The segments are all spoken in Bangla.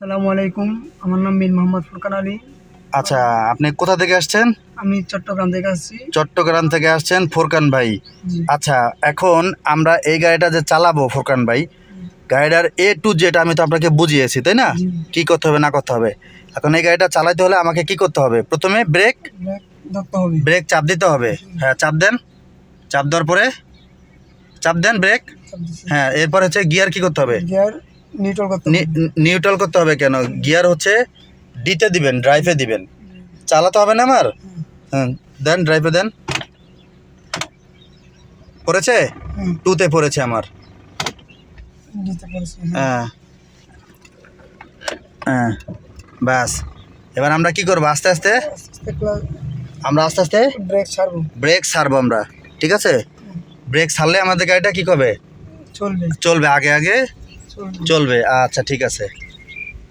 আসসালামু আলাইকুম। আমার নাম মীর মোহাম্মদ ফুরকান আলী। আচ্ছা আপনি কোথা থেকে আসছেন? আমি চট্টগ্রাম থেকে আসছি। চট্টগ্রাম থেকে আসছেন ফোরকান ভাই। আচ্ছা এখন আমরা এই গাড়িটা যে চালাবো ফোরকান ভাই গাড়িটার এ টু জেড আমি তো আপনাকে বুঝিয়েছি তাই না? কি করতে হবে না করতে হবে? এখন এই গাড়িটা চালাতে হলে আমাকে কি করতে হবে? প্রথমে ব্রেক ব্রেক চাপ দিতে হবে। হ্যাঁ চাপ দেন। চাপ দেওয়ার পরে চাপ দেন ব্রেক হ্যাঁ এরপর হচ্ছে গিয়ার কি করতে হবে? গিয়ার নিউট্রাল করতে হবে। নিউট্রাল করতে হবে কেন? গিয়ার হচ্ছে ডিতে দিবেন ড্রাইভে দিবেন। চালাতে হবে না আমার? হ্যাঁ দেন ড্রাইভে দেন। পড়েছে? টুতে পড়েছে আমার। হ্যাঁ। হ্যাঁ। হ্যাঁ ব্যাস। এবার আমরা কি করব? আস্তে আস্তে? আমরা আস্তে আস্তে ব্রেক ছাড়বো। ব্রেক ছাড়বো আমরা। ঠিক আছে? ব্রেক ছাড়লে আমাদের গাড়িটা কি করবে? চলবে। চলবে আগে আগে। চলবে আচ্ছা ঠিক আছে।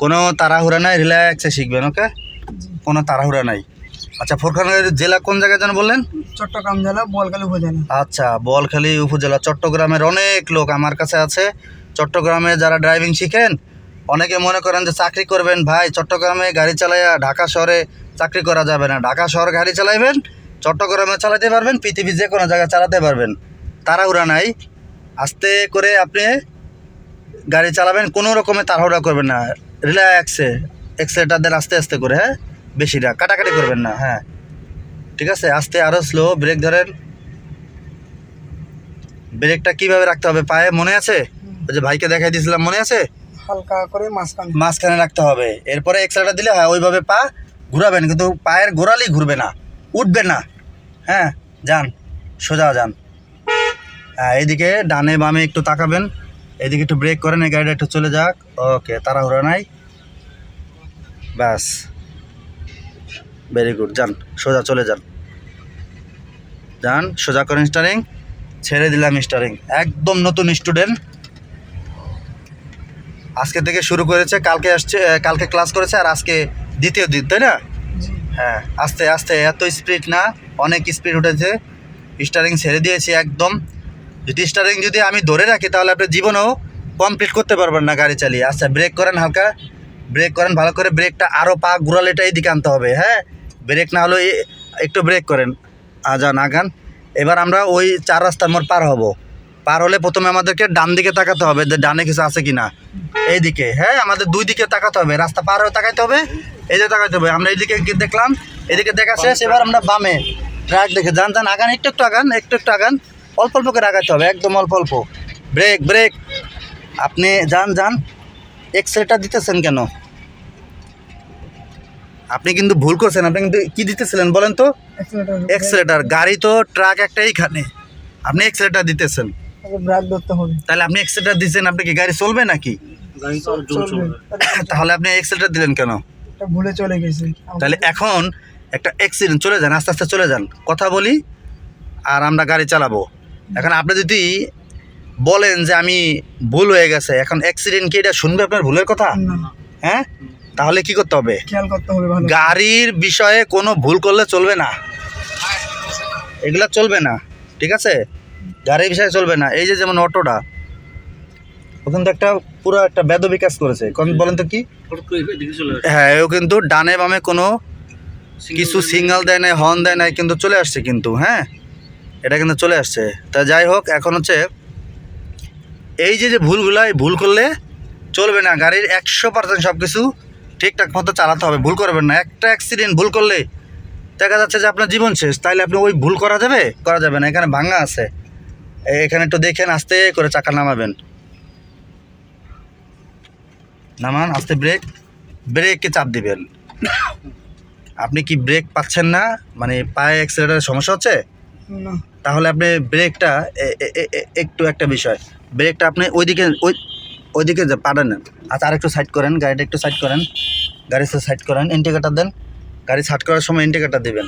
কোনো তাড়াহুড়া নাই রিল্যাক্সে শিখবেন ওকে কোনো তাড়াহুড়া নাই। আচ্ছা ফোরখানের জেলা কোন জায়গায় যেন বললেন? চট্টগ্রাম জেলা বোয়ালখালী উপজেলা। আচ্ছা বলখালি উপজেলা চট্টগ্রামের অনেক লোক আমার কাছে আছে। চট্টগ্রামে যারা ড্রাইভিং শিখেন অনেকে মনে করেন যে চাকরি করবেন ভাই চট্টগ্রামে গাড়ি চালাইয়া ঢাকা শহরে চাকরি করা যাবে না। ঢাকা শহর গাড়ি চালাইবেন চট্টগ্রামে চালাতে পারবেন পৃথিবীর যে কোনো জায়গায় চালাতে পারবেন। তাড়াহুড়া নাই। আস্তে করে আপনি গাড়ি চালাবেন কোনো রকমে তাড়াহুড়া করবেন না। রিল্যাক্সে এক্সেলেটার দেন আস্তে আস্তে করে হ্যাঁ? বেশি না কাটাকাটি করবেন না হ্যাঁ। ঠিক আছে? আস্তে আরও স্লো ব্রেক ধরেন। ব্রেকটা কীভাবে রাখতে হবে? পায়ে মনে আছে? ওই যে ভাইকে দেখাই দিয়েছিলাম মনে আছে? হালকা করে মাঝখানে। মাঝখানে রাখতে হবে। এরপরে এক্সট্রাটা দিলে হ্যাঁ ওইভাবে পা ঘুরাবেন কিন্তু পায়ের গোড়ালি ঘুরবে না উঠবে না। হ্যাঁ? যান সোজা যান। হ্যাঁ এইদিকে ডানে বামে একটু তাকাবেন। এদিকে একটু ব্রেক করেন এই গাড়িটা একটু চলে যাক। ওকে তাড়াহুড়া নাই। ব্যাস। ভেরি গুড যান সোজা চলে যান। যান সোজা করেন স্টারিং ছেড়ে দিলাম স্টারিং একদম নতুন স্টুডেন্ট আজকে থেকে শুরু করেছে কালকে আসছে কালকে ক্লাস করেছে আর আজকে দ্বিতীয় দিন তাই না? হ্যাঁ আস্তে আস্তে এত স্পিড না অনেক স্পিড উঠেছে। স্টারিং ছেড়ে দিয়েছি একদম। স্টারিং যদি আমি ধরে রাখি, তাহলে আপনি জীবনেও কমপ্লিট করতে পারবেন না গাড়ি চালিয়ে। আচ্ছা ব্রেক করেন হালকা। ব্রেক করেন, ভালো করে ব্রেকটা আরও পা ঘুরালেটা এইদিকে আনতে হবে হ্যাঁ? ব্রেক না হলে একটু ব্রেক করেন। আজান আগান এবার আমরা ওই চার রাস্তার মোড় পার হব। পার হলে প্রথমে আমাদেরকে ডান দিকে তাকাতে হবে যে ডানে কিছু আছে কি না এইদিকে হ্যাঁ? আমাদের দুই দিকে তাকাতে হবে। রাস্তা পার হয়ে তাকাইতে হবে, এই যে তাকাইতে হবে। আমরা এইদিকে দেখলাম, এদিকে দেখা শেষ। এবার আমরা বামে। ট্রাক দেখে যান যান, আগান, একটু একটু আগান, একটু একটু আগান। অল্প অল্প করে আগাইতে হবে একদম অল্প অল্প। ব্রেক ব্রেক আপনি যান যান। এক্সেলটা দিতেছেন কেন? আপনি কিন্তু ভুল করছেন আপনি কিন্তু কি দিতেছিলেন বলেন তো? এক্সেলেটার গাড়ি তো ট্রাক একটা এইখানে। আপনি এক্সেলেটার দিতেছেন। ব্রেক ধরতে হবে। তাহলে আপনি এক্সেলেটার দিচ্ছেন আপনি কি গাড়ি চলবে নাকি? তাহলে আপনি এক্সেলটা দিলেন কেন? ভুলে চলে গেছে। তাহলে এখন একটা অ্যাক্সিডেন্ট চলে যান আস্তে আস্তে চলে যান। কথা বলি আর আমরা গাড়ি চালাবো। এখন আপনি যদি বলেন যে আমি ভুল হয়ে গেছে এখন অ্যাক্সিডেন্ট কি এটা শুনবে আপনার ভুলের কথা? হ্যাঁ? তাহলে কি করতে হবে? খেয়াল করতে হবে গাড়ির বিষয়ে কোনো ভুল করলে চলবে না। এগুলা চলবে না ঠিক আছে? গাড়ির বিষয়ে চলবে না। এই যে যেমন অটোটা ওখান তো একটা পুরো একটা বেদ বিকাশ করেছে। কোন বলেন তো কি? হ্যাঁ ও কিন্তু ডানে বামে কোনো কিছু সিগন্যাল দেয় নাই হর্ন দেয় নাই কিন্তু চলে আসছে কিন্তু হ্যাঁ? এটা কিন্তু চলে আসছে। তা যাই হোক, এখন হচ্ছে এই যে যে ভুলগুলো ভুল করলে চলবে না। গাড়ির একশো পার্সেন্ট সব কিছু ঠিকঠাক মতো চালাতে হবে। ভুল করবেন না। একটা অ্যাক্সিডেন্ট ভুল করলে দেখা যাচ্ছে যে আপনার জীবন শেষ। তাইলে আপনি ওই ভুল করা যাবে? করা যাবে না। এখানে ভাঙা আছে। এখানে একটু দেখেন, আস্তে করে চাকা নামাবেন। নামান, আস্তে ব্রেক। ব্রেককে চাপ দিবেন। আপনি কি ব্রেক পাচ্ছেন না? মানে পায়ে অ্যাক্সিলেটারের সমস্যা হচ্ছে? না। তাহলে আপনি ব্রেকটা একটু একটা বিষয়। ব্রেকটা আপনি ওইদিকে ওই ওইদিকে যে পাঠান আচ্ছা আর একটু সাইড করেন গাড়িটা একটু সাইড করেন। গাড়ি সাইড করেন ইন্ডিকেটার দেন। গাড়ি সাইড করার সময় ইন্ডিকেটার দেবেন।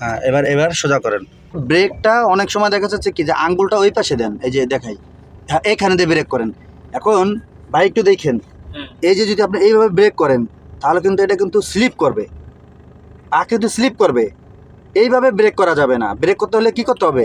হ্যাঁ এবার এবার সোজা করেন। ব্রেকটা অনেক সময় দেখা যাচ্ছে কি যে আঙ্গুলটা ওই পাশে দেন এই যে দেখাই। হ্যাঁ এখানে দিয়ে ব্রেক করেন। এখন বাইক একটু দেখেন। এই যে যদি আপনি এইভাবে ব্রেক করেন তাহলে কিন্তু এটা কিন্তু স্লিপ করবে। পা কিন্তু স্লিপ করবে। এইভাবে ব্রেক করা যাবে না। ব্রেক করতে হলে কি করতে হবে?